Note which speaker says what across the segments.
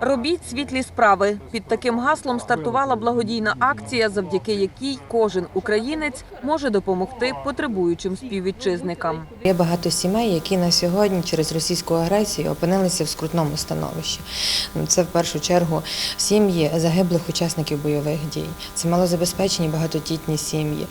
Speaker 1: Робіть світлі справи. Під таким гаслом стартувала благодійна акція, завдяки якій кожен українець може допомогти потребуючим співвітчизникам.
Speaker 2: Є багато сімей, які на сьогодні через російську агресію опинилися в скрутному становищі. Це в першу чергу сім'ї загиблих учасників бойових дій. Це малозабезпечені багатодітні сім'ї,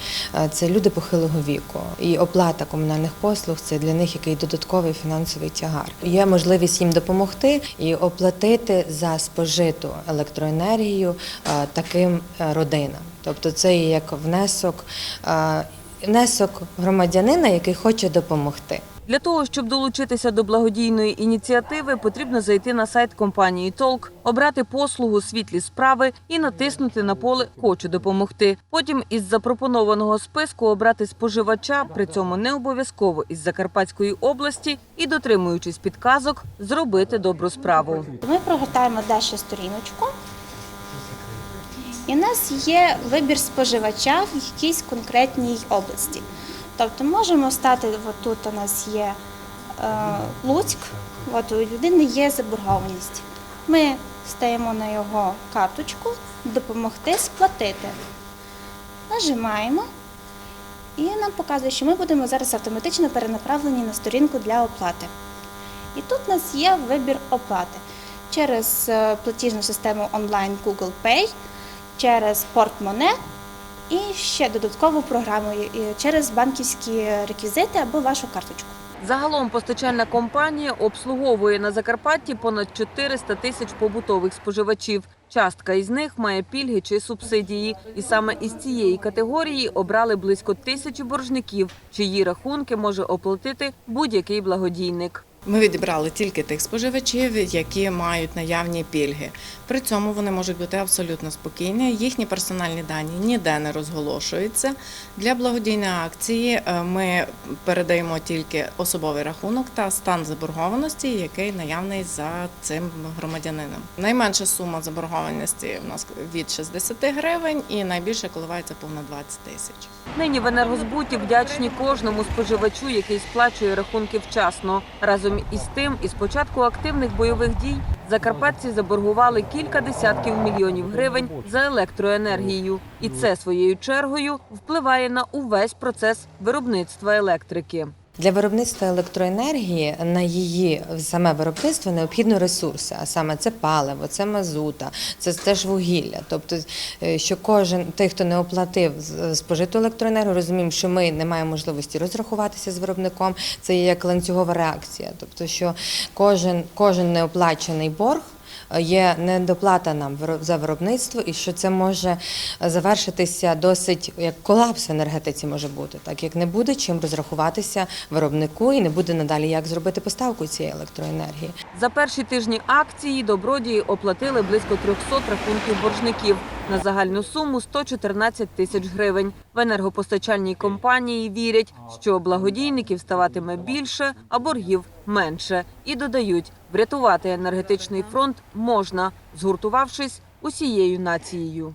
Speaker 2: це люди похилого віку. І оплата комунальних послуг це для них який додатковий фінансовий тягар. Є можливість їм допомогти і оплатити за спожиту електроенергію е, таким е, родинам. Тобто це є як внесок. Внесок громадянина, який хоче допомогти.
Speaker 1: Для того, щоб долучитися до благодійної ініціативи, потрібно зайти на сайт компанії Толк, обрати послугу світлі справи і натиснути на поле Хочу допомогти. Потім із запропонованого списку обрати споживача, при цьому не обов'язково із Закарпатської області і, дотримуючись підказок, зробити добру справу.
Speaker 3: Ми прогортаємо далі сторіночку. І в нас є вибір споживача в якійсь конкретній області. Тобто можемо стати, от тут у нас є е, Луцьк, от у людини є заборгованість. Ми стаємо на його карточку, допомогти сплатити. Нажимаємо і нам показує, що ми будемо зараз автоматично перенаправлені на сторінку для оплати. І тут у нас є вибір оплати через е, платіжну систему онлайн Google Pay, через портмоне і ще додаткову програму через банківські реквізити або вашу карточку.
Speaker 1: Загалом постачальна компанія обслуговує на Закарпатті понад 400 тисяч побутових споживачів. Частка із них має пільги чи субсидії, і саме із цієї категорії обрали близько тисячі боржників, чиї рахунки може оплатити будь-який благодійник.
Speaker 4: Ми відібрали тільки тих споживачів, які мають наявні пільги. При цьому вони можуть бути абсолютно спокійні. Їхні персональні дані ніде не розголошуються. Для благодійної акції е, ми передаємо тільки особовий рахунок та стан заборгованості, який наявний за цим громадянином. Найменша сума заборгованості у нас від 60 гривень і найбільше коливається понад 20 тисяч.
Speaker 1: Нині в енергозбуті вдячні кожному споживачу, який сплачує рахунки вчасно. Разом із тим, із початку активних бойових дій закарпатці заборгували кілька десятків мільйонів гривень за електроенергію, і це своєю чергою впливає на увесь процес виробництва електрики.
Speaker 2: Для виробництва електроенергії на її саме виробництво необхідно ресурси, а саме це паливо, це мазута, це теж вугілля. Тобто, е, що кожен той, хто не оплатив з- спожиту електроенергію, розуміємо, що ми не маємо можливості розрахуватися з виробником. Це є як ланцюгова реакція. Тобто, що кожен, кожен неоплачений борг. Е, Є недоплата нам за виробництво, і що це може завершитися досить як колапс в енергетиці може бути, так як не буде чим розрахуватися виробнику і не буде надалі як зробити поставку цієї електроенергії.
Speaker 1: За перші тижні акції добродії оплатили близько 300 рахунків боржників на загальну суму 114 тисяч гривень. В енергопостачальній компанії вірять, що благодійників ставатиме більше, а боргів менше. І додають, врятувати енергетичний фронт можна, згуртувавшись усією нацією.